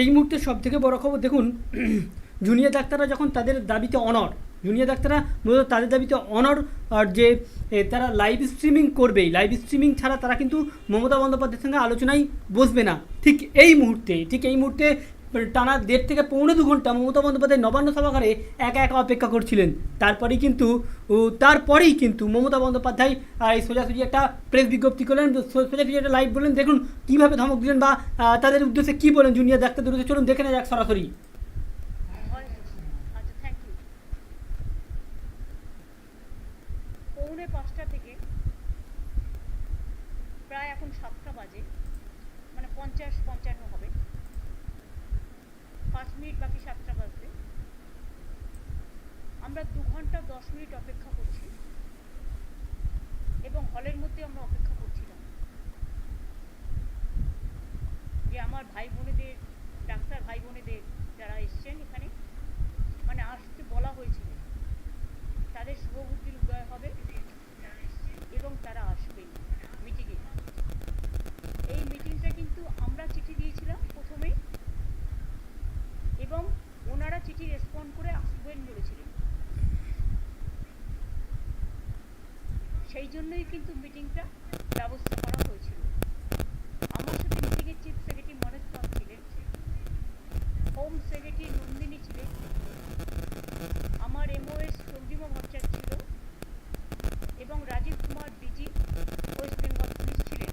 এই মুহূর্তে সব থেকে বড় খবর, দেখুন, জুনিয়র ডাক্তাররা যখন তাদের দাবিতে অনর জুনিয়র ডাক্তাররা মূলত তাদের দাবিতে অনর আর যে তারা লাইভ স্ট্রিমিং করবেই লাইভ স্ট্রিমিং ছাড়া তারা কিন্তু মমতা বন্দ্যোপাধ্যায়ের সঙ্গে আলোচনায় বসবে না। ঠিক এই মুহূর্তে, ঠিক এই মুহূর্তে টানা দেড় থেকে পৌনে দু ঘণ্টা মমতা বন্দ্যোপাধ্যায় নবান্ন সভাগারে একা একা অপেক্ষা করছিলেন। তারপরেই কিন্তু তারপরেই কিন্তু মমতা বন্দ্যোপাধ্যায় এই সোজাসুজি একটা প্রেস বিজ্ঞপ্তি করলেন সোজাসুজি একটা লাইভ বললেন, দেখুন কীভাবে ধমক দিলেন বা তাদের উদ্দেশ্যে কী বলেন জুনিয়র ডাক্তারদের উদ্দেশ্যে চলুন দেখে নেওয়া যাক সরাসরি হয় আচ্ছা থ্যাংক ইউ পৌনে পাঁচটা থেকে প্রায় এখন সাতটা বাজে মানে পঞ্চাশ পঞ্চান্ন হবে পাঁচ মিনিট বাকি সাতটা বাজবে আমরা দু ঘণ্টা দশ মিনিট অপেক্ষা করছি এবং হলের মধ্যে আমরা অপেক্ষা করছিলাম যে আমার ভাই বোনেদের ডাক্তার ভাই বোনেদের যারা এসছেন এখানে মানে আসতে বলা হয়েছিল তাদের শুভবুদ্ধির উদয় হবে এবং তারা আসবেন মিটিংয়ে এই মিটিংটা কিন্তু আমরা চিঠি দিয়েছিলাম প্রথমেই এবং ওনারা চিঠি রেসপন্ড করে আসবেন বলেছিলেন। সেই জন্যই কিন্তু মিটিংটা ব্যবস্থা করা হয়েছিল। আমার সাথে মিটিংয়ের চিফ সেক্রেটারি মনোজ পাল ছিলেন হোম সেক্রেটারি নন্দিনী ছিলেন আমার এমওএস চন্দ্রিমা ভট্টাচার্য ছিল এবং Rajeev Kumar DG West Bengal police ছিলেন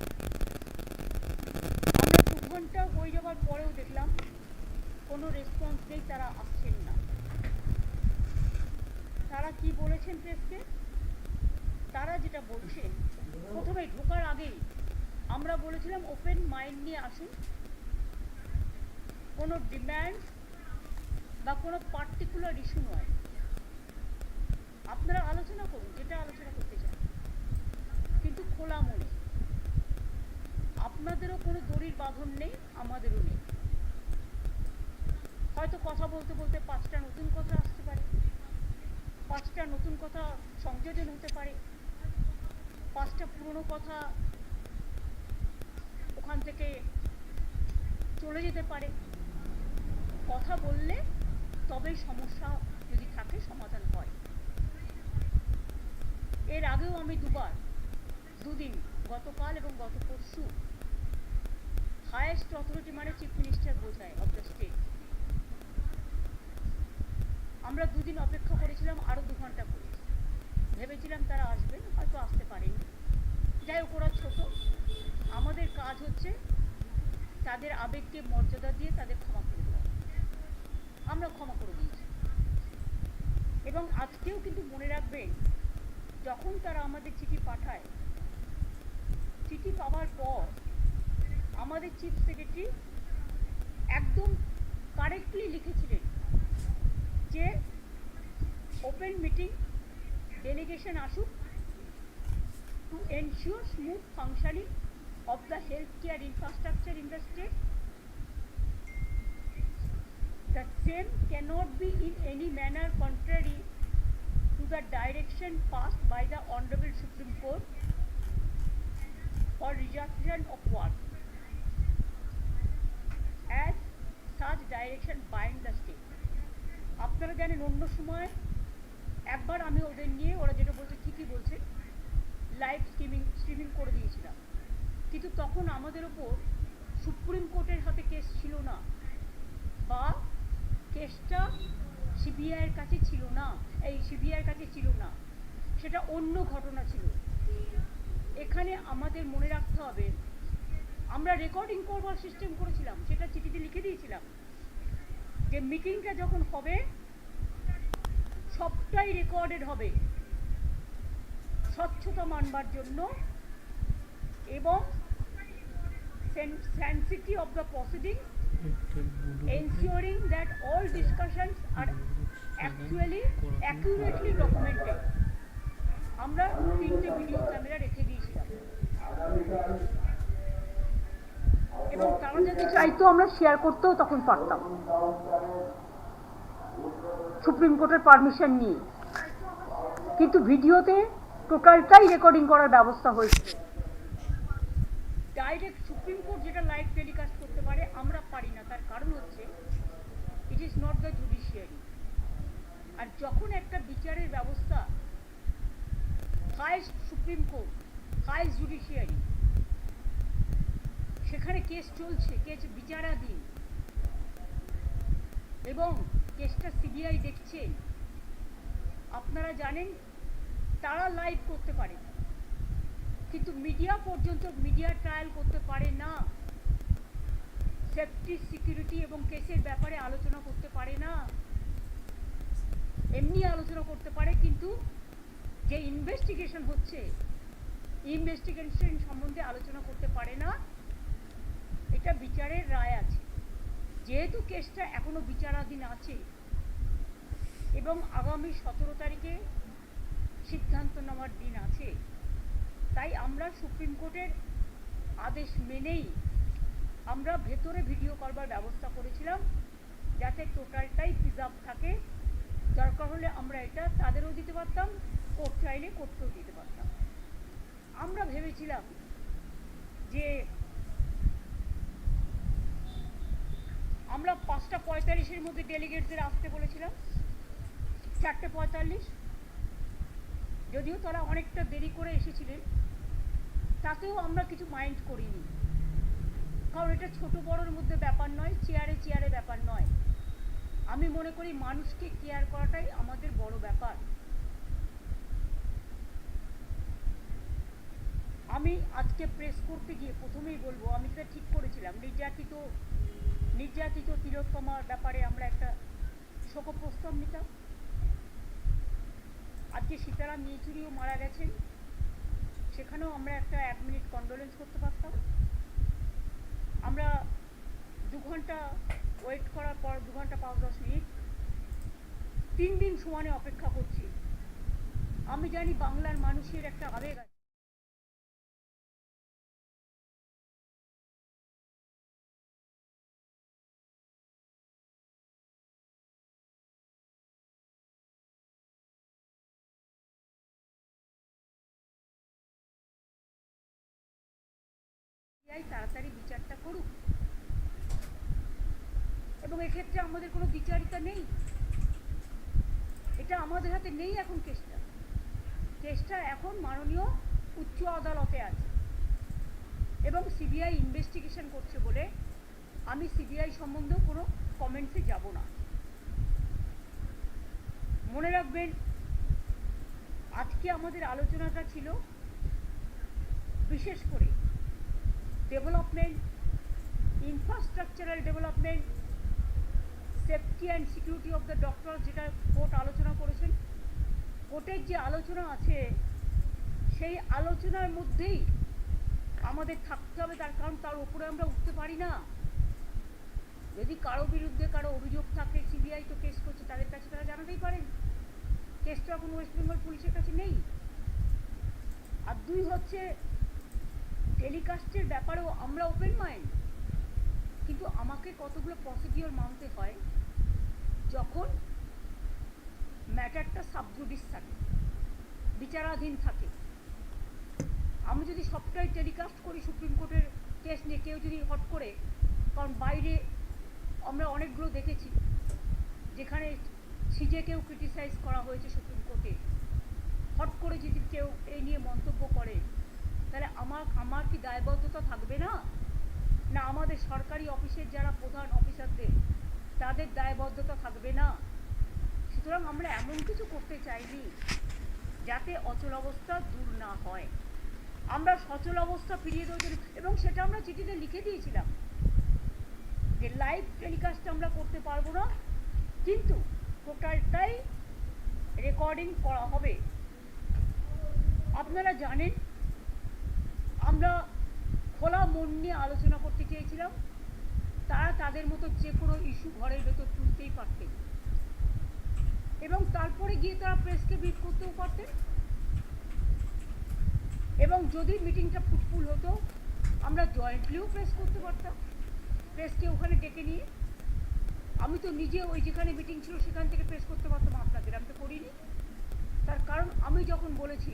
আমরা দু ঘণ্টা হয়ে যাওয়ার পরেও দেখলাম কোনো রেসপন্স নেই তারা আসছেন না তারা কি বলেছেন প্রেসকে তারা যেটা বলছেন প্রথমে ঢোকার আগেই আমরা বলেছিলাম ওপেন মাইন্ড নিয়ে আসুন। কোনো ডিম্যান্ড বা কোনো পার্টিকুলার ইস্যু নয়। আপনারা আলোচনা করুন, যেটা আলোচনা করতে চান। কিন্তু খোলা মনে। আপনাদেরও কোনো দড়ির বাঁধন নেই, আমাদেরও নেই। হয়তো কথা বলতে বলতে পাঁচটা নতুন কথা আসতে পারে। পাঁচটা নতুন কথা সংযোজন হতে পারে। পাঁচটা পুরনো কথা ওখান থেকে চলে যেতে পারে। কথা বললে তবেই সমস্যা যদি থাকে, সমাধান হয়। এর আগেও আমি দুবার, দুদিন, গতকাল এবং গত পরশু হায়েস্ট অথরিটি মানে চিফ মিনিস্টার বোঝায় অফ দ্য স্টেট আমরা দুদিন অপেক্ষা করেছিলাম আরও দু ঘণ্টা করে। ভেবেছিলাম তারা আসবেন, হয়তো আসতে পারেনি। যাই হোক, ওরা ছোট। আমাদের হচ্ছে তাদের আবেগকে মর্যাদা দিয়ে তাদের ক্ষমা করে দেওয়া। আমরা ক্ষমা করে দিয়েছি। এবং আজকেও কিন্তু মনে রাখবেন, যখন তারা আমাদের চিঠি পাঠায়, চিঠি পাওয়ার পর আমাদের চিফ সেক্রেটারি একদম কারেক্টলি লিখেছিলেন যে, ওপেন মিটিং, ডেলিগেশন আসুক, to ensure smooth functioning of the healthcare infrastructure in the state. The same cannot be in any manner contrary to the direction passed by the Honorable Supreme Court for resumption of work. As such direction bind the state. আপনারা জানেন অন্য সময় একবার আমি ওদের নিয়ে ওরা যেটা বলছে ঠিকই বলছে লাইভ স্ট্রিমিং স্ট্রিমিং করে দিয়েছিলাম কিন্তু তখন আমাদের ওপর সুপ্রিম কোর্টের হাতে কেস ছিল না। বা কেসটা সিবিআইয়ের কাছে ছিল না। এই সিবিআইয়ের কাছে ছিল না। সেটা অন্য ঘটনা ছিল। এখানে আমাদের মনে রাখতে হবে, আমরা রেকর্ডিং করবার সিস্টেম করেছিলাম, সেটা চিঠিতে লিখে দিয়েছিলাম যে মিটিংটা যখন হবে, সবটাই রেকর্ডেড হবে। স্বচ্ছতা মানবার জন্য এবং sanctity of the proceedings, ensuring that all discussions are actually accurately documented. আমরা তিনটে ভিডিও ক্যামেরা রেখে দিয়েছিলাম। এবং তারা যদি চাইতো আমরা শেয়ার করতেও তখন পারতাম। সুপ্রিম কোর্টের পারমিশন নিয়ে। কিন্তু ভিডিওতে টোটালটাই রেকর্ডিং করার ব্যবস্থা হয়েছিল। ডাইরেক্ট সুপ্রিম কোর্ট যেটা লাইভ টেলিকাস্ট করতে পারে, আমরা পারি না। তার কারণ হচ্ছে it is not the judiciary আর যখন একটা বিচারের ব্যবস্থা highest supreme court highest judiciary সেখানে কেস চলছে কেস বিচারাধীন, এবং কেসটা সিবিআই দেখছেন আপনারা জানেন, তারা লাইভ করতে পারে। কিন্তু মিডিয়া পর্যন্ত মিডিয়া ট্রায়াল করতে পারে না। সেফটি, সিকিউরিটি এবং কেসের ব্যাপারে আলোচনা করতে পারে না। এমনি আলোচনা করতে পারে, কিন্তু যে ইনভেস্টিগেশন হচ্ছে ইনভেস্টিগেশন সম্বন্ধে আলোচনা করতে পারে না। এটা বিচারের রায় আছে। যেহেতু কেসটা এখনও বিচারাধীন আছে এবং আগামী সতেরো তারিখে সিদ্ধান্ত নেওয়ার দিন আছে তাই আমরা সুপ্রিম কোর্টের আদেশ মেনেই আমরা ভেতরে ভিডিও করবার ব্যবস্থা করেছিলাম, যাতে টোটালটাই প্রিজার্ভ থাকে। দরকার হলে আমরা এটা তাদেরও দিতে পারতাম, কোর্ট চাইলে কোর্টকেও দিতে পারতাম। আমরা ভেবেছিলাম যে আমরা পাঁচটা পঁয়তাল্লিশের মধ্যে ডেলিগেটসদের আসতে বলেছিলাম, চারটে পঁয়তাল্লিশ। যদিও তারা অনেকটা দেরি করে এসেছিলেন তাতেও আমরা কিছু মাইন্ড করিনি। কারণ এটা ছোট বড়োর মধ্যে ব্যাপার নয় চেয়ারে চেয়ারে ব্যাপার নয়। আমি মনে করি মানুষকে কেয়ার করাটাই আমাদের বড় ব্যাপার। আমি আজকে প্রেস করতে গিয়ে প্রথমেই বলব, আমি যেটা ঠিক করেছিলাম, নির্যাতিত নির্যাতিত তিলোত্তমার ব্যাপারে আমরা একটা শোক প্রস্তাব নিতাম। আজকে সীতারাম ইয়েচুরিও মারা গেছেন। সেখানেও আমরা একটা এক মিনিট কন্ডোলেন্স করতে পারতাম। আমরা দু ঘণ্টা ওয়েট করার পর দু ঘণ্টা পাঁচ দশ মিনিট তিন দিন সমানে অপেক্ষা করছি। আমি জানি বাংলার মানুষের একটা আবেগ আছে। CBI তাড়াতাড়ি বিচারটা করুক। এবং এক্ষেত্রে আমাদের কোনো বিচারিতা নেই। এটা আমাদের হাতে নেই এখন কেসটা। কেসটা এখন মাননীয় উচ্চ আদালতে আছে। এবং সিবিআই ইনভেস্টিগেশন করছে বলে আমি সিবিআই সম্বন্ধেও কোনো কমেন্টসে যাব না। মনে রাখবেন, আজকে আমাদের আলোচনাটা ছিল বিশেষ করে development infrastructural development safety and security of the doctor যেটা কোর্ট আলোচনা করেছেন। কোর্টের যে আলোচনা আছে, সেই আলোচনার মধ্যেই আমাদের থাকতে হবে, তার কারণ তার উপরে আমরা উঠতে পারি না। যদি কারও বিরুদ্ধে কারও অভিযোগ থাকে সিবিআই তো কেস করছে, তাদের কাছে তারা জানাতেই পারেন। কেসটা এখন ওয়েস্ট বেঙ্গল পুলিশের কাছে নেই। আর দুই হচ্ছে টেলিকাস্টের ব্যাপারেও আমরা ওপেন মাইন্ড কিন্তু আমাকে কতগুলো প্রসিডিওর মানতে হয় যখন ম্যাটারটা সাবজুডিস থাকে, বিচারাধীন থাকে। আমি যদি সবটাই টেলিকাস্ট করি সুপ্রিম কোর্টের কেস নিয়ে, কেউ যদি হট করে, কারণ বাইরে আমরা অনেকগুলো দেখেছি, যেখানে সিজেকেও ক্রিটিসাইজ করা হয়েছে সুপ্রিম কোর্টে। হট করে যদি কেউ এই নিয়ে মন্তব্য করে তাহলে আমার আমার কি দায়বদ্ধতা থাকবে না? না, আমাদের সরকারি অফিসের যারা প্রধান অফিসারদের, তাদের দায়বদ্ধতা থাকবে না। সুতরাং আমরা এমন কিছু করতে চাইনি যাতে অচল অবস্থা দূর না হয়। আমরা সচল অবস্থা ফিরিয়ে দেওয়ার জন্য, এবং সেটা আমরা চিঠিতে লিখে দিয়েছিলাম যে লাইভ টেলিকাস্ট আমরা করতে পারব না, কিন্তু টোটালটাই রেকর্ডিং করা হবে। আপনারা জানেন আমরা খোলা মন নিয়ে আলোচনা করতে চেয়েছিলাম। তারা তাদের মতো যে কোনো ইস্যু ঘরের ভেতর তুলতেই পারতেন। এবং তারপরে গিয়ে তারা প্রেসকে ব্রিফ করতেও পারতেন। এবং যদি মিটিংটা ফুটফুল হতো, আমরা জয়েন্টলিও প্রেস করতে পারতাম। প্রেসকে ওখানে ডেকে নিয়ে। আমি তো নিজে ওই যেখানে মিটিং ছিল সেখান থেকে প্রেস করতে পারতাম আপনাদের, আমি তো করিনি। তার কারণ আমি যখন বলেছি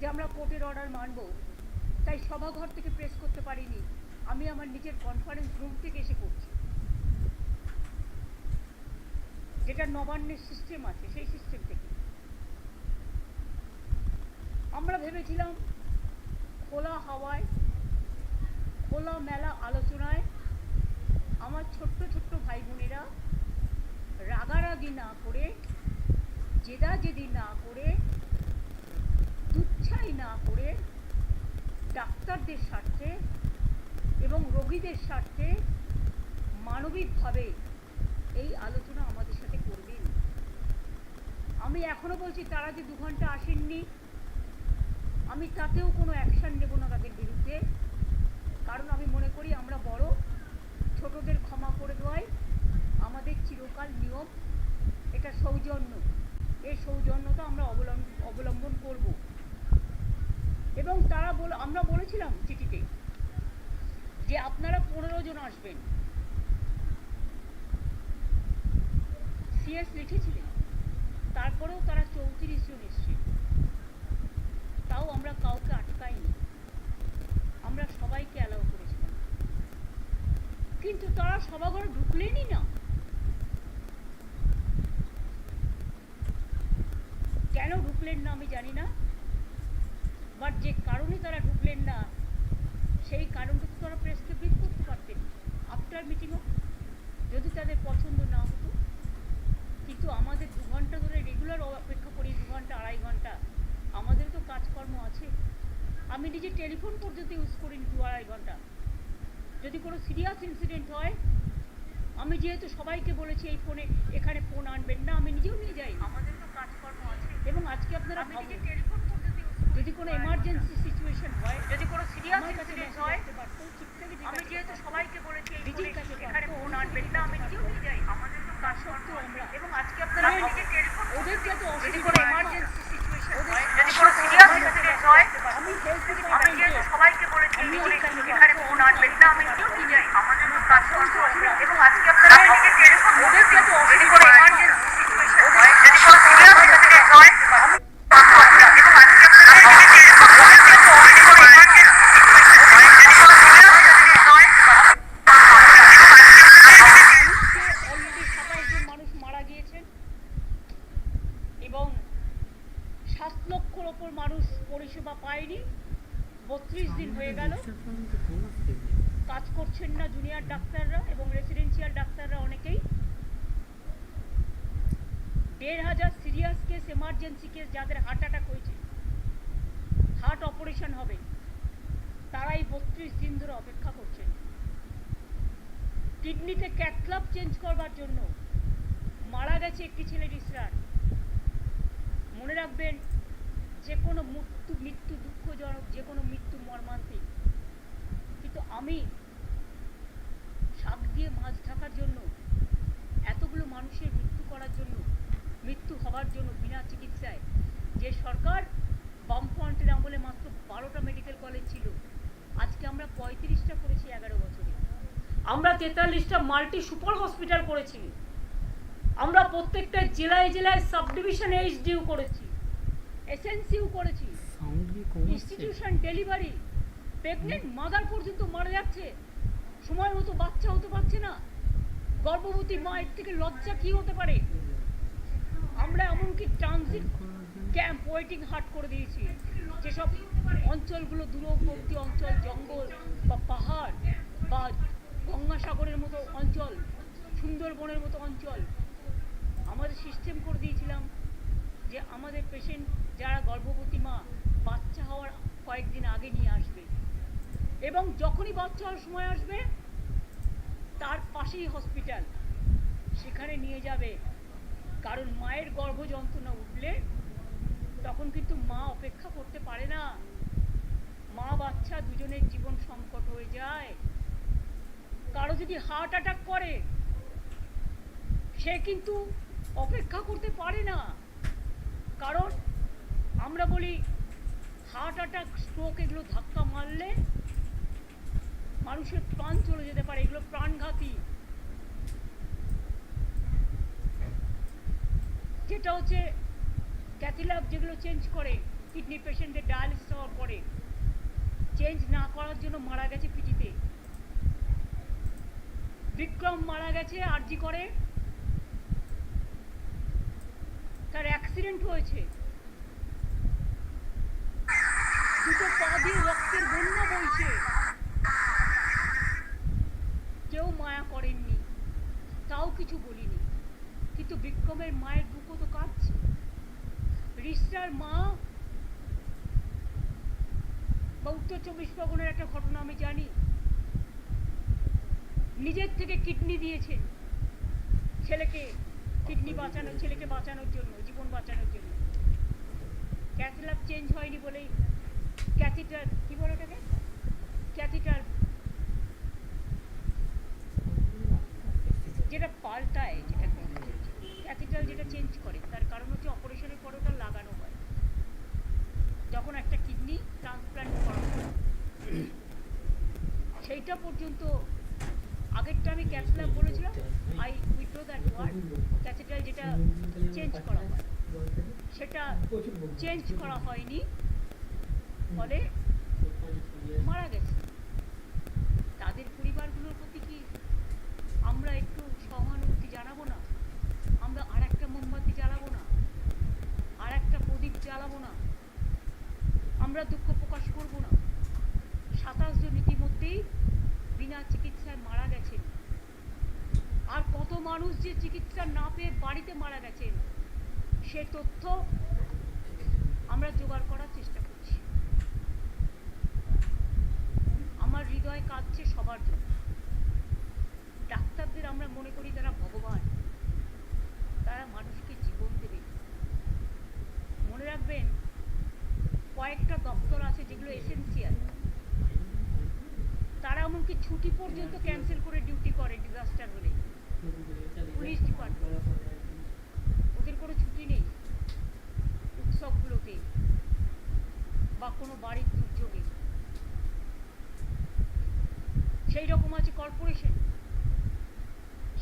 যে আমরা কোর্টের অর্ডার মানব তাই সভাঘর থেকে প্রেস করতে পারিনি। আমি আমার নিজের কনফারেন্স রুম থেকে এসে করছি। যেটা নবান্নের সিস্টেম আছে, সেই সিস্টেম থেকে। আমরা ভেবেছিলাম খোলা হাওয়ায়, খোলা মেলা আলোচনায় আমার ছোট্ট ছোট্ট ভাই বোনেরা রাগারাগি না করে, জেদাজেদি না করে, দুচ্ছাই না করে ডাক্তারদের স্বার্থে এবং রোগীদের স্বার্থে মানবিকভাবে এই আলোচনা আমাদের সাথে করবেন। আমি এখনও বলছি, তারা যে দু ঘণ্টা আসেননি, আমি তাতেও কোনো অ্যাকশন নেব না তাদের বিরুদ্ধে। কারণ আমি মনে করি, আমরা বড়, ছোটদের ক্ষমা করে দেওয়াই আমাদের চিরকাল নিয়ম। এটা সৌজন্য। এই সৌজন্যতা আমরা অবলম্বন অবলম্বন করব। এবং তারা বল, আমরা বলেছিলাম চিঠিতে যে আপনারা পনেরো জন আসবেন। সিএস লিখেছিলেন। তারপরেও তারা চৌত্রিশ জন এসছে তাও আমরা কাউকে আটকাইনি। আমরা সবাইকে অ্যালাউ করেছিলাম। কিন্তু তারা সভাঘরে ঢুকলেনই না। কেন ঢুকলেন না আমি জানি না। বাট যে কারণে তারা ঢুকলেন না সেই কারণটা তো তারা প্রেসকে ব্রিফ করতে পারতেন। আফটার মিটিংও যদি তাদের পছন্দ না হতো কিন্তু আমাদের দু ঘণ্টা ধরে রেগুলার অপেক্ষা করি দু ঘণ্টা আড়াই ঘণ্টা আমাদের তো কাজকর্ম আছে। আমি নিজে টেলিফোন পর্যন্ত ইউজ করি দু আড়াই ঘণ্টা। যদি কোনো সিরিয়াস ইনসিডেন্ট হয় আমি যেহেতু সবাইকে বলেছি এই ফোনে এখানে ফোন আনবেন না আমি নিজেও নিয়ে যাই। আমাদের তো কাজকর্ম আছে। এবং আজকে আপনারা ভাবুন। যদি কোনো এমার্জেন্সি সিচুয়েশন হয় যদি কোনো সিরিয়াস ইনসিডেন্ট হয় আমি যেহেতু সবাইকে বলেছি এখানে ফোন আনবেন না আমি নিয়ে যাই। আমাদের তো কাজ সত্ত্বেও আমরা। এবং আজকে আপনারা ওদের যেহেতু অসুবিধা কোনো এমার্জেন্সি সিচুয়েশন হয় যদি কোনো সিরিয়াস ইনসিডেন্ট হয় আমি আমি যেহেতু সবাইকে বলেছি এখানে ফোন আনবেন না আমি নিয়ে যাই। আমাদের তো কাজ সত্ত্বেও আমরা এবং আজকে আপনারা ওদের যেহেতু অসুবিধা কোনো এমার্জেন্সি সিচুয়েশন হয় যদি কোনো সিরিয়াস ইনসিডেন্ট হয় আমি অলরেডি সাতাশ জন মানুষ মারা গিয়েছেন এবং সাত লক্ষর ওপর মানুষ পরিষেবা পায়নি বত্রিশ দিন হয়ে গেল কাজ করছেন না জুনিয়র ডাক্তাররা এবং রেসিডেন্সিয়াল ডাক্তাররা অনেকেই দেড় হাজার সিরিয়াস কেস এমার্জেন্সি কেস যাদের হার্ট অ্যাটাক হয়েছে হার্ট অপারেশন হবে তারাই বত্রিশ দিন ধরে অপেক্ষা করছেন কিডনিতে ক্যাথলাব চেঞ্জ করবার জন্য মারা গেছে একটি ছেলের ইসরার মনে রাখবেন, যে কোনো মৃত্যু মৃত্যু দুঃখজনক, যে কোনো মৃত্যু মর্মান্তিক। কিন্তু আমি শাক দিয়ে মাছ ঢাকার জন্য, এতগুলো মানুষের মৃত্যু করার জন্য, মৃত্যু হওয়ার জন্য বিনা চিকিৎসায়, যে সরকার বামফ্রন্টের আমলে মাত্র বারোটা মেডিকেল কলেজ ছিল, আজকে আমরা পঁয়ত্রিশটা করেছি এগারো বছরে। আমরা তেতাল্লিশটা মাল্টি সুপার হসপিটাল করেছি। আমরা প্রত্যেকটা জেলায় জেলায় সাব ডিভিশন এইচডিউ করেছি এসএনসিউ করেছি ইনস্টিটিউশন ডেলিভারি প্রেগনেন্ট মাদার পর্যন্ত মারা যাচ্ছে। সময় মতো বাচ্চা হতে পারছে না। গর্ভবতী মায়ের থেকে লজ্জা কি হতে পারে? আমরা এমনকি ট্রানজিট ক্যাম্প ওয়েটিং হাট করে দিয়েছি। যেসব অঞ্চলগুলো দূরবর্তী অঞ্চল জঙ্গল বা পাহাড় বা গঙ্গাসাগরের মতো অঞ্চল, সুন্দরবনের মতো অঞ্চল। আমাদের সিস্টেম করে দিয়েছিলাম যে আমাদের পেশেন্ট যারা গর্ভবতী মা, বাচ্চা হওয়ার কয়েকদিন আগে নিয়ে আসবে। এবং যখনই বাচ্চা হওয়ার সময় আসবে, তার পাশেই হসপিটাল সেখানে নিয়ে যাবে। কারণ মায়ের গর্ভ যন্ত্রণা উঠলে তখন কিন্তু মা অপেক্ষা করতে পারে না। মা বাচ্চা দুজনের জীবন সংকট হয়ে যায়। কারও যদি হার্ট অ্যাটাক করে, সে কিন্তু অপেক্ষা করতে পারে না। কারণ আমরা বলি হার্ট অ্যাটাক স্ট্রোক এগুলো ধাক্কা মারলে মানুষের প্রাণ চলে যেতে পারে, এগুলো প্রাণঘাতী। যেটা হচ্ছে ক্যাথিলাব যেগুলো চেঞ্জ করে কিডনি পেশেন্টদের ডায়ালিসিস হওয়ার পরে। চেঞ্জ না করার জন্য মারা গেছে পিটিতে বিক্রম মারা গেছে, আরজি করে। তার অ্যাক্সিডেন্ট হয়েছে। দুটো পা দিয়ে রক্তের বন্যা বইছে। কেউ মায়া করেননি, তাও কিছু বলিনি। কিন্তু বিক্রমের মায়ের বুকও তো কাঁদছে রিস্টার মা, বা উত্তর চব্বিশ পরগনার একটা ঘটনা আমি জানি। নিজের থেকে কিডনি দিয়েছেন ছেলেকে, কিডনি বাঁচানোর, ছেলেকে বাঁচানোর জন্য, জীবন বাঁচানোর জন্য। ক্যাথল্যাব চেঞ্জ হয়নি বলেই ক্যাথিটার, কি বলে ওটাকে? ক্যাথিটার যেটা পাল্টায়, যেটা ক্যাথিটার যেটা চেঞ্জ করে, তার কারণ হচ্ছে অপারেশনের পর ওটা লাগানো হয়। যখন একটা কিডনি ট্রান্সপ্লান্ট করা হয়, সেইটা পর্যন্ত আগেরটা আমি ক্যাথল্যাব বলেছিলাম I withdraw that word catheter যেটা চেঞ্জ করা হয়। সেটা চেঞ্জ করা হয়নি, ফলে মারা গেছে। তাদের পরিবারগুলোর প্রতি কি আমরা একটু সহানুভূতি জানাব না? আমরা আর একটা মোমবাতি জ্বালাবো না? আর একটা প্রদীপ জ্বালাবো না? আমরা দুঃখ প্রকাশ করব না সাতাশ জন ইতিমধ্যেই বিনা চিকিৎসায় মারা গেছেন আর কত মানুষ যে চিকিৎসা না পেয়ে বাড়িতে মারা গেছেন সে তথ্য আমরা জোগাড় করার চেষ্টা করছি। আমার হৃদয় কাঁদছে সবার জন্য। ডাক্তারদের আমরা মনে করি তারা ভগবান। তারা মানুষকে জীবন দেবে। মনে রাখবেন, কয়েকটা দপ্তর আছে যেগুলো এসেন্সিয়াল তারা এমনকি ছুটি পর্যন্ত ক্যান্সেল করে ডিউটি করে ডিজাস্টার হলে। পুলিশ ডিপার্টমেন্ট ওদের কোনো ছুটি নেই উৎসবগুলোতে বা কোনো বাড়ির দুর্যোগে। সেই রকম আছে কর্পোরেশন,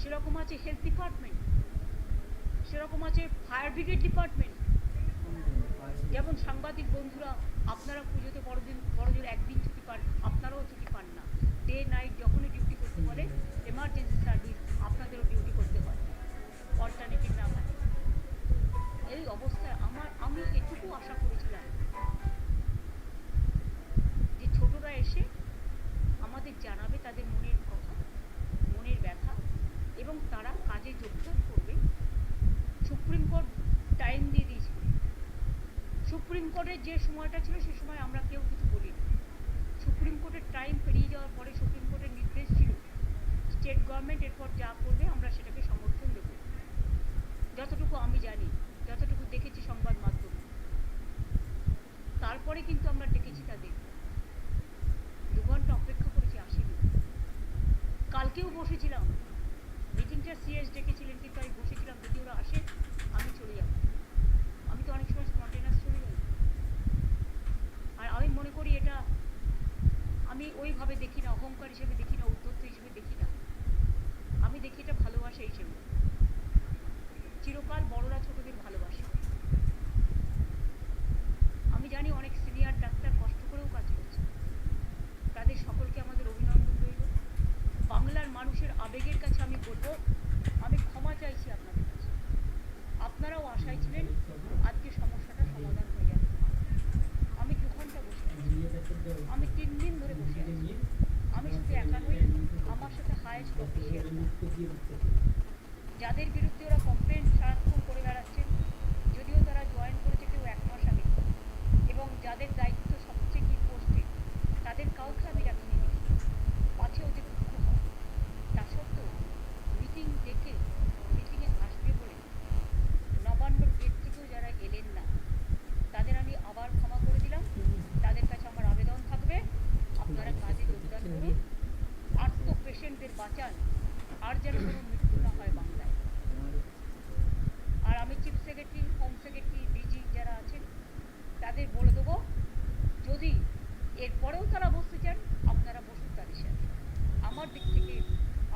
সেরকম আছে হেলথ ডিপার্টমেন্ট, সেরকম আছে ফায়ার ব্রিগেড ডিপার্টমেন্ট। যেমন সাংবাদিক বন্ধুরা, আপনারা পুজোতে বড়দিন বড়দিন একদিন ছুটি পান, আপনারাও ছুটি পান না। ডে নাইট যখনই ডিউটি করতে বলে এমার্জেন্সি সার্ভিস ডিউটি করতে হয় অল্টারনেটিভ না থাকে। এই অবস্থায় আমার, আমি এটুকু আশা করেছিলাম যে ছোটরা এসে আমাদের জানাবে তাদের মনের কথা, মনের ব্যথা, এবং তারা কাজে যোগদান করবে। সুপ্রিম কোর্ট টাইম দিয়ে দিয়েছিল। সুপ্রিম কোর্টের যে সময়টা ছিল, সে সময় আমরা কেউ কিছু বলিনি। সুপ্রিম কোর্টের টাইম পেরিয়ে যাওয়ার পরে সুপ্রিম স্টেট গভর্নমেন্ট এরপর যা করবে, আমরা সেটাকে সমর্থন দেব। যতটুকু আমি জানি, যতটুকু দেখেছি সংবাদ মাধ্যমে। তারপরে কিন্তু আমরা ডেকেছি তাদের দু ঘণ্টা অপেক্ষা করেছি, আসেনি। কালকেও বসেছিলাম। মিটিংটা সিএস ডেকেছিলেন, কিন্তু আমি বসেছিলাম, যদি ওরা আসে, আমি চলে যাব। আমি তো অনেক সময় স্পন্টেনাস চলে যাই। আর আমি মনে করি এটা, আমি ওইভাবে দেখি না, অহংকার হিসেবে দেখি না, উদ্ধত্ত হিসেবে দেখি না। আমি দেখি এটা ভালোবাসা হিসেবে চিরকাল বড়রা ছোটদের ভালোবাসে। আমি জানি অনেক সিনিয়র ডাক্তার কষ্ট করেও কাজ করছে। তাদের সকলকে আমাদের অভিনন্দন রইল। বাংলার মানুষের আবেগের কাছে আমি বলব, আমি ক্ষমা চাইছি আপনাদের কাছে। আপনারাও আশায় ছিলেন আজকে সমস্যাটা সমাধান হয়ে যাবে আমি দু ঘণ্টা বসে আছি আমি তিন দিন ধরে বসে আছি আমি শুধু একা নই আমার সাথে হায়েস্ট অফিসিয়াল যাদের বিরুদ্ধে ওরা কমপ্লেন সারাক্ষণ করে বেড়াচ্ছে যদিও তারা জয়েন করেছে কেউ এক মাস আগে এবং যাদের দায়িত্ব সবচেয়ে কি পোস্টে তাদের কাউকে আমি রাখিনি পাছে ওদের দুঃখ হয় তা সত্ত্বেও মিটিং ডেকে মিটিংয়ে আসবে বলে নবান্নর গেট থেকেও যারা এলেন না তাদের আমি আবার ক্ষমা করে দিলাম তাদের কাছে আমার আবেদন থাকবে আপনারা কাজে যোগদান করুন আর তো পেশেন্টদের বাঁচান আর যেন কোনো মৃত্যু না হয় বাংলায় আর আমি chief secretary home secretary DG যারা আছেন তাদের বলে দেবো যদি এরপরেও তারা বসতে চান আপনারা বসুন তাদের সাথে আমার দিক থেকে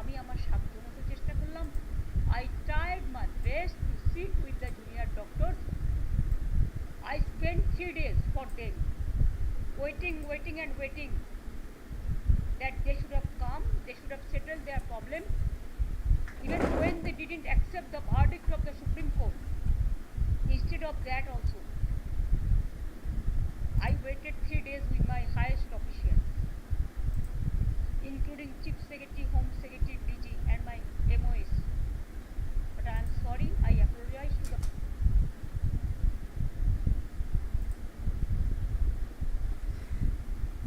আমি আমার সাধ্য মতো চেষ্টা করলাম I tried my best to sit with the junior doctors I spent three days for them waiting, waiting, and waiting that they should have come, they should have settled their problem, even when they didn't accept the verdict of the Supreme Court. Instead of that, also, I waited three days with my highest officials, including Chief Secretary, Home Secretary, DG, and my MOS. But I am sorry, I apologize to the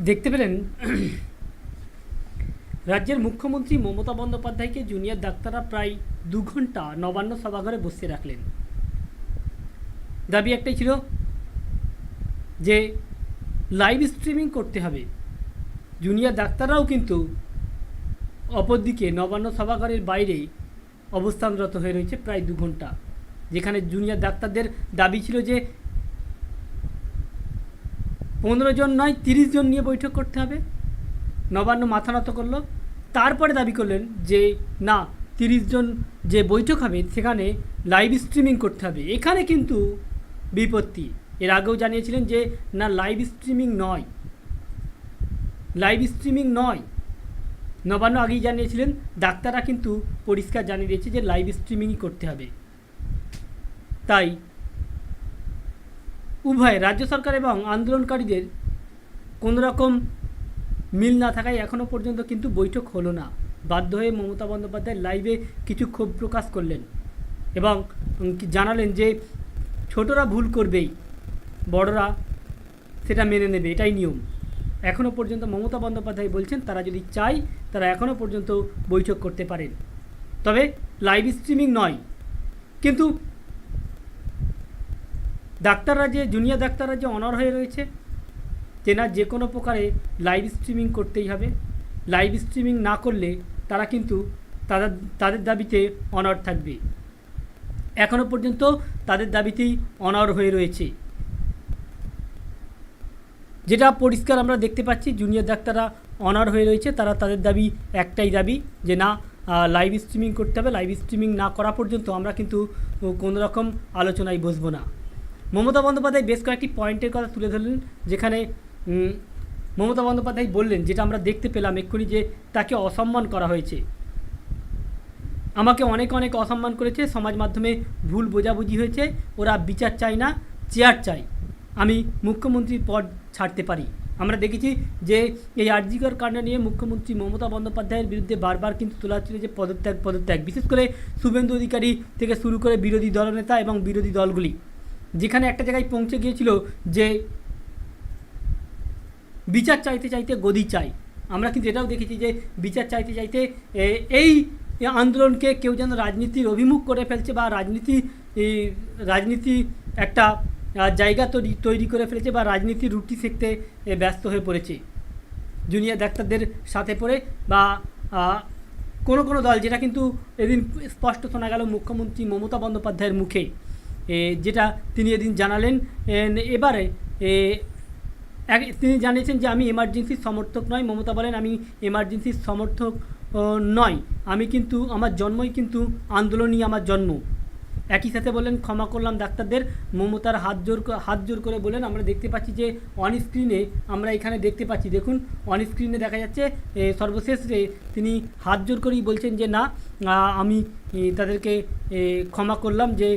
দেখতে পেলেন রাজ্যের মুখ্যমন্ত্রী মমতা বন্দ্যোপাধ্যায়কে junior ডাক্তাররা প্রায় দু ঘণ্টা নবান্ন সভাঘরে বসিয়ে রাখলেন দাবি একটাই ছিল যে লাইভ স্ট্রিমিং করতে হবে। জুনিয়র ডাক্তাররাও কিন্তু অপরদিকে নবান্ন সভাঘরের বাইরে অবস্থানরত হয়ে রয়েছে প্রায় দু ঘণ্টা। যেখানে জুনিয়র ডাক্তারদের দাবি ছিল যে পনেরো জন নয়, তিরিশ জন নিয়ে বৈঠক করতে হবে। নবান্ন মাথা নত করল। তারপরে দাবি করলেন যে, না, তিরিশ জন যে বৈঠক হবে, সেখানে লাইভ স্ট্রিমিং করতে হবে। এখানে কিন্তু বিপত্তি। এর আগেও জানিয়েছিলেন যে না লাইভ স্ট্রিমিং নয়। লাইভ স্ট্রিমিং নয়। নবান্ন আগেই জানিয়েছিলেন, ডাক্তাররা কিন্তু পরিষ্কার জানিয়ে দিয়েছে যে লাইভ স্ট্রিমিংই করতে হবে। তাই উভয় রাজ্য সরকার এবং আন্দোলনকারীদের কোনো রকম মিল না থাকায় এখনও পর্যন্ত কিন্তু বৈঠক হলো না। বাধ্য হয়ে মমতা বন্দ্যোপাধ্যায় লাইভে কিছু ক্ষোভ প্রকাশ করলেন এবং জানালেন যে ছোটরা ভুল করবেই। বড়রা সেটা মেনে নেবে, এটাই নিয়ম। এখনও পর্যন্ত মমতা বন্দ্যোপাধ্যায় বলছেন, তারা যদি চায়, তারা এখনও পর্যন্ত বৈঠক করতে পারেন। তবে লাইভ স্ট্রিমিং নয়। কিন্তু ডাক্তাররা যে, জুনিয়র ডাক্তাররা যে অনর হয়ে রয়েছে না যে কোনো প্রকারে লাইভ স্ট্রিমিং করতেই হবে। লাইভ স্ট্রিমিং না করলে তারা কিন্তু তাদের তাদের দাবিতে অনর থাকবে। এখনও পর্যন্ত তাদের দাবিতেই অনর হয়ে রয়েছে। যেটা পরিষ্কার আমরা দেখতে পাচ্ছি জুনিয়র ডাক্তাররা অনার হয়ে রয়েছে, তারা তাদের দাবি একটাই দাবি, যে না লাইভ স্ট্রিমিং করতে হবে লাইভ স্ট্রিমিং না করা পর্যন্ত আমরা কিন্তু কোনো রকম আলোচনায় বসবো না। মমতা বন্দ্যোপাধ্যায় বেশ কয়েকটি পয়েন্টের কথা তুলে ধরলেন, যেখানে মমতা বন্দ্যোপাধ্যায় বললেন, যেটা আমরা দেখতে পেলাম এক্ষুনি, যে তাকে অসম্মান করা হয়েছে। আমাকে অনেক অনেক অসম্মান করেছে, সমাজ মাধ্যমে ভুল বোঝাবুঝি হয়েছে, ওরা বিচার চায় না, চেয়ার চাই আমি মুখ্যমন্ত্রীর পদ ছাড়তে পারি। আমরা দেখেছি যে এই আরজিকর কাণ্ড নিয়ে মুখ্যমন্ত্রী মমতা বন্দ্যোপাধ্যায়ের বিরুদ্ধে বারবার কিন্তু তোলা হচ্ছিল যে পদত্যাগ পদত্যাগ। বিশেষ করে শুভেন্দু অধিকারী থেকে শুরু করে বিরোধী দলনেতা এবং বিরোধী দলগুলি। যেখানে একটা জায়গায় পৌঁছে গিয়েছিল যে বিচার চাইতে চাইতে গদি চাই। আমরা কিন্তু এটাও দেখেছি যে বিচার চাইতে চাইতে এই আন্দোলনকে কেউ যেন রাজনীতির অভিমুখ করে ফেলছে বা রাজনীতি রাজনীতি একটা জায়গা তৈরি তৈরি করে ফেলেছে বা রাজনীতির রুটি এ, ব্যস্ত হয়ে পড়েছে। জুনিয়র ডাক্তারদের সাথে পড়ে বা কোনো কোনো দল যেটা কিন্তু এদিন স্পষ্ট শোনা গেল মুখ্যমন্ত্রী মমতা বন্দ্যোপাধ্যায়ের মুখে যেটা তিনি এদিন জানালেন এবারে তিনি জানিয়েছেন যে আমি এমার্জেন্সির সমর্থক নয়। মমতা বলেন আমি এমার্জেন্সির সমর্থক নয়। আমি কিন্তু আমার জন্মই কিন্তু আন্দোলনই আমার জন্ম। একই সাথে বললেন ক্ষমা করলাম ডাক্তারদের। মমতার হাত জোর হাত জোর করে বলেন, আমরা দেখতে পাচ্ছি যে অন স্ক্রিনে আমরা এখানে দেখতে পাচ্ছি, দেখুন অন স্ক্রিনে দেখা যাচ্ছে সর্বশেষ তিনি হাত জোর করেই বলছেন যে, না আমি তাদেরকে ক্ষমা করলাম যে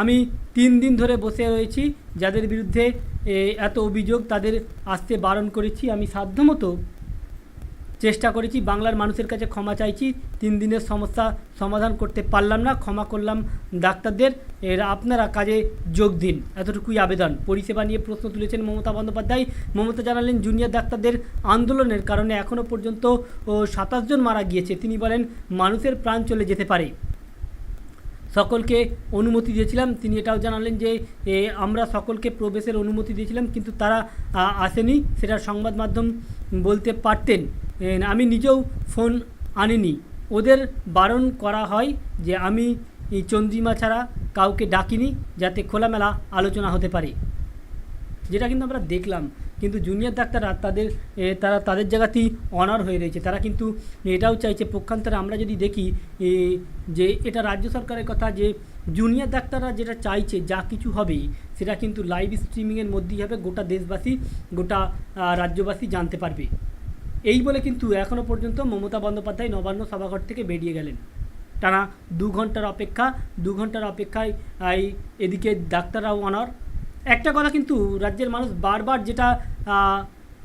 আমি তিন দিন ধরে বসে রয়েছি, যাদের বিরুদ্ধে এত অভিযোগ তাদের আসতে বারণ করেছি, আমি সাধ্যমতো চেষ্টা করেছি, বাংলার মানুষের কাছে ক্ষমা চাইছি, তিন দিনের সমস্যা সমাধান করতে পারলাম না, ক্ষমা করলাম ডাক্তারদের। এর আপনারা কাজে যোগ দিন। এতটুকুই আবেদন। পরিষেবা নিয়ে প্রশ্ন তুলেছেন মমতা বন্দ্যোপাধ্যায়। মমতা জানালেন, জুনিয়র ডাক্তারদের আন্দোলনের কারণে এখনও পর্যন্ত সাতাশ জন মারা গিয়েছে। তিনি বলেন, মানুষের প্রাণ চলে যেতে পারে। সকলকে অনুমতি দিয়েছিলাম। তিনি এটাও জানালেন যে আমরা সকলকে প্রবেশের অনুমতি দিয়েছিলাম, কিন্তু তারা আসেনি। সেটা সংবাদ মাধ্যম বলতে পারতেন। আমি নিজেও ফোন আনিনি। ওদের বারণ করা হয় যে আমি চন্দ্রিমা ছাড়া কাউকে ডাকিনি যাতে খোলামেলা আলোচনা হতে পারে। যেটা কিন্তু আমরা দেখলাম। কিন্তু জুনিয়র ডাক্তাররা তাদের তারা তাদের জায়গাতেই অনার হয়ে রয়েছে। তারা কিন্তু এটাও চাইছে পক্ষান্তরে আমরা যদি দেখি যে এটা রাজ্য সরকারের কথা যে জুনিয়র ডাক্তাররা যেটা চাইছে যা কিছু হবে, সেটা কিন্তু লাইভ স্ট্রিমিংয়ের মধ্যেই হবে। গোটা দেশবাসী, গোটা রাজ্যবাসী জানতে পারবে। এই বলে কিন্তু এখনও পর্যন্ত মমতা বন্দ্যোপাধ্যায় নবান্ন সভাঘর থেকে বেরিয়ে গেলেন। টানা দু ঘণ্টার অপেক্ষা, দু ঘণ্টার অপেক্ষায় এদিকে ডাক্তাররাও অনার একটা কথা কিন্তু, রাজ্যের মানুষ বারবার যেটা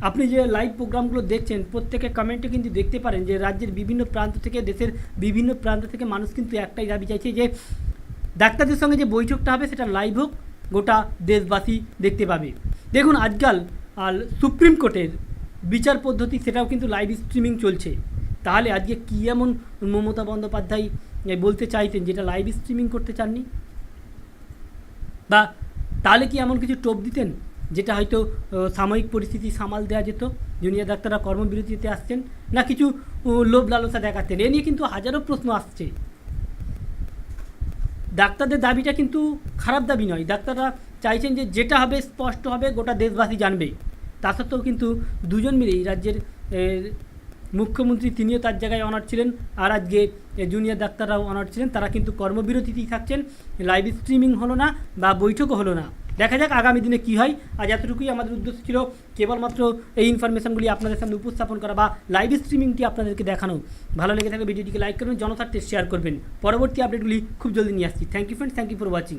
আপনি যে লাইভ প্রোগ্রামগুলো দেখছেন, প্রত্যেকের কমেন্টে কিন্তু দেখতে পারেন যে রাজ্যের বিভিন্ন প্রান্ত থেকে, দেশের বিভিন্ন প্রান্ত থেকে মানুষ কিন্তু একটাই দাবি চাইছে যে, ডাক্তারদের সঙ্গে যে বৈঠকটা হবে সেটা লাইভ হোক, গোটা দেশবাসী দেখতে পাবে। দেখুন, আজকাল সুপ্রিম কোর্টের বিচার পদ্ধতি, সেটাও কিন্তু লাইভ স্ট্রিমিং চলছে। তাহলে আজকে কী এমন মমতা বন্দ্যোপাধ্যায় বলতে চাইতেন যেটা লাইভ স্ট্রিমিং করতে চাননি? বা তাহলে কি এমন কিছু টোপ দিতেন, যেটা হয়তো সাময়িক পরিস্থিতি সামাল দেওয়া যেত জুনিয়র ডাক্তাররা কর্মবিরতিতে আসছেন, না কিছু লোভ লালসা দেখাতেন? এ নিয়ে কিন্তু হাজারো প্রশ্ন আসছে। ডাক্তারদের দাবিটা কিন্তু খারাপ দাবি নয়। ডাক্তাররা চাইছেন যে যেটা হবে স্পষ্ট হবে, গোটা দেশবাসী জানবে। তা সত্ত্বেও কিন্তু দুজন মিলেই রাজ্যের মুখ্যমন্ত্রী তিনিও তার জায়গায় অনার ছিলেন আর আজকে জুনিয়র ডাক্তাররাও অনার ছিলেন। তারা কিন্তু কর্মবিরতিতেই থাকছেন লাইভ স্ট্রিমিং হলো না বা বৈঠকও হলো না। দেখা যাক আগামী দিনে কী হয়। আজ এতটুকুই আমাদের উদ্দেশ্য ছিল কেবলমাত্র এই ইনফরমেশনগুলি আপনাদের সামনে উপস্থাপন করা বা লাইভ স্ট্রিমিংটি আপনাদেরকে দেখানো। ভালো লেগে থাকলে ভিডিওটিকে লাইক করবেন, জনস্বার্থে শেয়ার করবেন। পরবর্তী আপডেটগুলি খুব জলদি নিয়ে আসছি। Thank you friends thank you for watching